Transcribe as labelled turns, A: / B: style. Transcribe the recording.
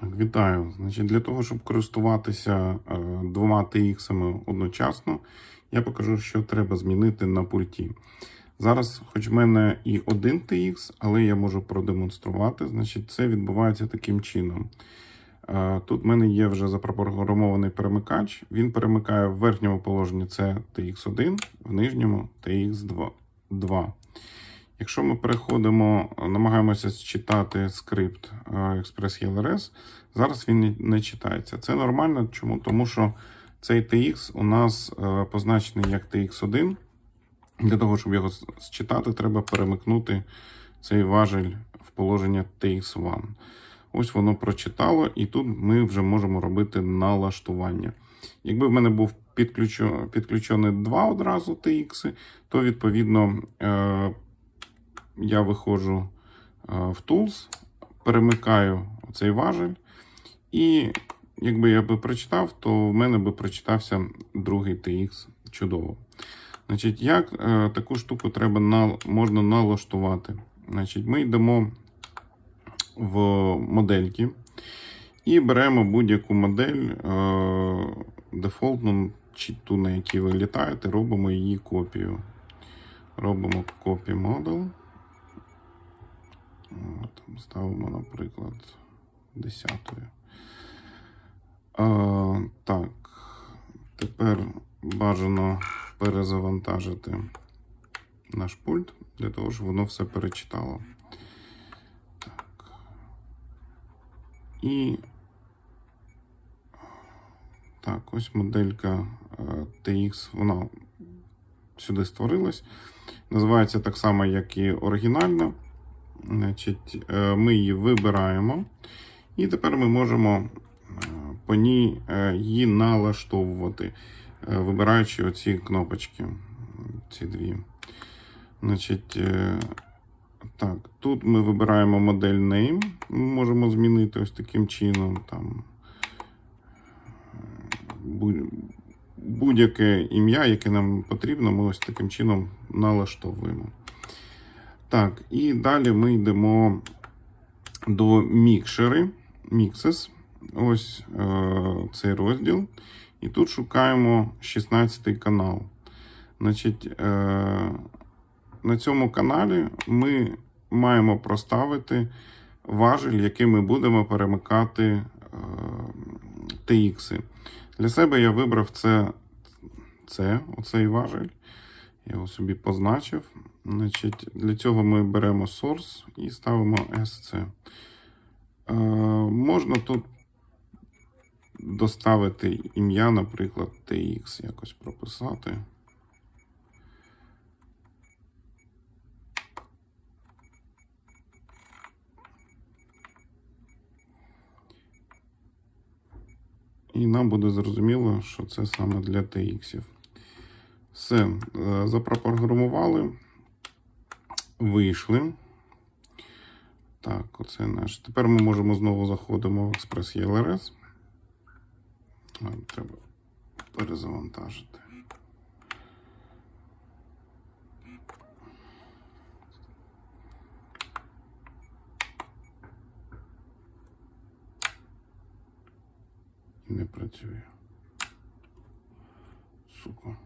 A: Так, вітаю. Значить, для того, щоб користуватися е, двома TX одночасно, я покажу, що треба змінити на пульті. Зараз, хоч в мене і один TX, але я можу продемонструвати. Значить, це відбувається таким чином. Е, Тут в мене є вже запрограмований перемикач. Він перемикає в верхньому положенні це TX1, в нижньому TX2. Якщо ми переходимо, намагаємося считати скрипт е, Express LRS, зараз він не- читається. Це нормально. Чому? Тому що цей TX у нас е, позначений як TX1. Для того, щоб його считати, треба перемикнути цей важель в положення TX1. Ось воно прочитало, і тут ми вже можемо робити налаштування. Якби в мене був підключений два одразу TX, то відповідно е, я виходжу е, в Tools, перемикаю цей важель, і якби я би прочитав, то в мене би прочитався другий TX чудово. Значить, як е, таку штуку треба на, можна налаштувати? Значить, ми йдемо в модельки і беремо будь-яку модель е, дефолтну, чи ту, на якій ви літаєте, робимо її копію. Робимо copy model. От, ставимо, наприклад, десятою. А, так, тепер бажано перезавантажити наш пульт для того, щоб воно все перечитало. Так. І так, ось моделька е, TX, вона сюди створилась. Називається так само, як і оригінальна. Значить, е, ми її вибираємо, і тепер ми можемо е, по ній е, її налаштовувати, вибираючи оці кнопочки. Ці дві. Значить, так, тут ми вибираємо модель name. Ми можемо змінити ось таким чином. Там, будь-яке ім'я, яке нам потрібно, ми ось таким чином налаштовуємо. Так, і далі ми йдемо до мікшери, Mixes. Ось е, цей розділ. І тут шукаємо 16 канал. Значить, е, на цьому каналі ми маємо проставити важель, який ми будемо перемикати е, TX. Для себе я вибрав це, це оцей важель. Я його собі позначив. Значить, для цього ми беремо source і ставимо SC. Е, можна тут доставити ім'я, наприклад, TX, якось прописати. І нам буде зрозуміло, що це саме для TX. Все, е, запрограмували, вийшли. Так, оце наш. Тепер ми можемо знову заходимо в Express ELRS. А, Треба перезавантажити. Не працює. Сука.